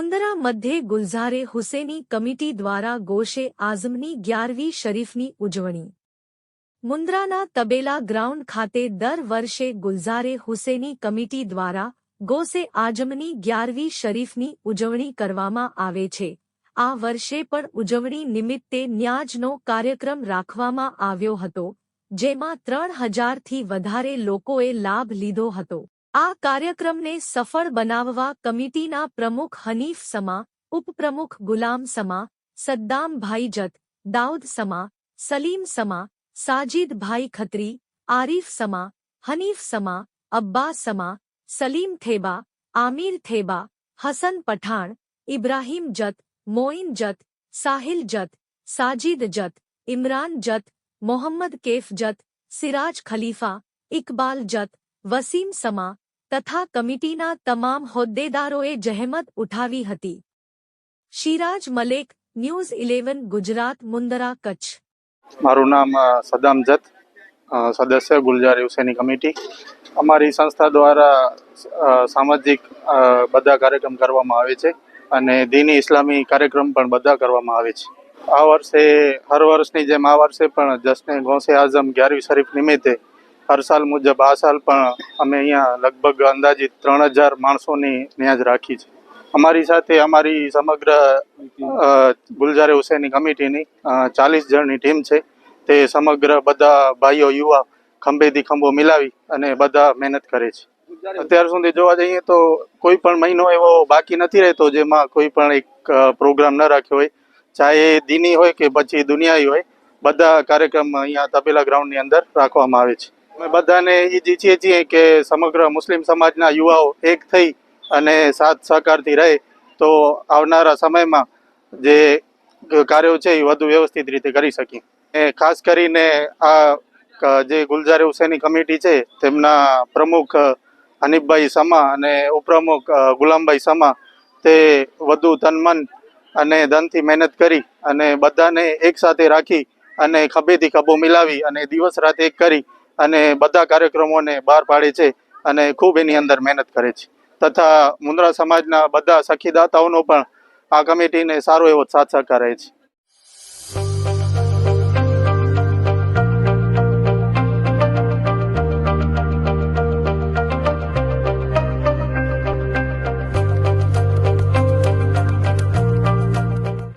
મુંદરા મધ્યે ગુલઝારે હુસેની કમિટી દ્વારા ગોશે આઝમની ગ્યારવી શરીફની ઉજવણી. મુન્દ્રાના તબેલા ગ્રાઉન્ડ ખાતે દર વર્ષે ગુલઝારે હુસેની કમિટી દ્વારા ગોસે આઝમની ગ્યારવી શરીફની ઉજવણી કરવામાં આવે છે. આ વર્ષે પણ ઉજવણી નિમિત્તે ન્યાજનો કાર્યક્રમ રાખવામાં આવ્યો હતો, જેમાં ત્રણ હજારથી વધારે લોકોએ લાભ લીધો હતો. આ કાર્યક્રમને સફળ બનાવવા કમિટીના પ્રમુખ હનીફ સમા, ઉપપ્રમુખ ગુલામ સમા સદ્દામભાઈ જત, દાઉદ સમા, સલીમ સમા સાજિદભાઈ ખત્રી, આરીફ સમા, હનીફ સમા, અબ્બાસ સમા, સલીમ થેબા, આમિર થેબા, હસન પઠાણ, ઇબ્રાહીમ જત, મોઇન જત, સાહિલ જત, સાજિદ જત, ઇમરાન જત, મોહમ્મદ કેફ જત, સિરાજ ખલીફા, ઇકબાલ જત, વસીમ સમા તથા કમિટીના તમામ હોદ્દેદારોએ જહેમત ઉઠાવી હતી. Shiraj Malek, news eleven, Gujarat, Mundra, Kutch. મારું નામ સદામ જત સદસ્ય ગુલજાર હુસેની કમિટી. અમારી સંસ્થા દ્વારા સામાજિક બધા કાર્યક્રમ કરવામાં આવે છે અને દીની ઇસ્લામી કાર્યક્રમ પણ બધા કરવામાં આવે છે. આ વર્ષે, હર વર્ષની જેમ આ વર્ષે પણ જશ્ન ગૌસે આઝમ ગ્યારવી શરીફ નિમિત્તે હર સાલ મુજબ આ સાલ પણ અમે અહીંયા લગભગ અંદાજિત ત્રણ હજાર માણસોની ન્યાજ રાખી છે. અમારી સાથે અમારી સમગ્ર ગુલજારે હુસેની કમિટીની ચાલીસ જણની ટીમ છે. તે સમગ્ર બધા ભાઈઓ, યુવા ખંભેથી ખંભો મિલાવી અને બધા મહેનત કરે છે. અત્યાર સુધી જોવા જઈએ તો કોઈ પણ મહિનો એવો બાકી નથી રહેતો જેમાં કોઈ પણ એક પ્રોગ્રામ ન રાખ્યો હોય. ચાહે એ દીની હોય કે પછી દુનિયાઈ હોય, બધા કાર્યક્રમ અહીંયા તપેલા ગ્રાઉન્ડની અંદર રાખવામાં આવે છે. અમે બધાને એ ઈચ્છીએ છીએ કે સમગ્ર મુસ્લિમ સમાજના યુવાઓ એક થઈ અને સાથ સહકારથી રહે. તો આવનારા સમયમાં જે કાર્યો છે એ વધુ વ્યવસ્થિત રીતે કરી શકીએ. એ ખાસ કરીને આ જે ગુલજારે હુસેની કમિટી છે, તેમના પ્રમુખ હનીફભાઈ સમા અને ઉપપ્રમુખ ગુલામભાઈ સમા તે વધુ તન મન અને ધનથી મહેનત કરી અને બધાને એક સાથે રાખી અને ખભેથી ખભો મિલાવી અને દિવસ રાત એક કરી અને બધા કાર્યક્રમોને બહાર પાડે છે અને ખૂબ એની અંદર મહેનત કરે છે. તથા મુન્દ્રા સમાજના બધા સખીદાતાઓનો પણ આ કમિટીને સારો એવો સાથ સહકાર રહે છે.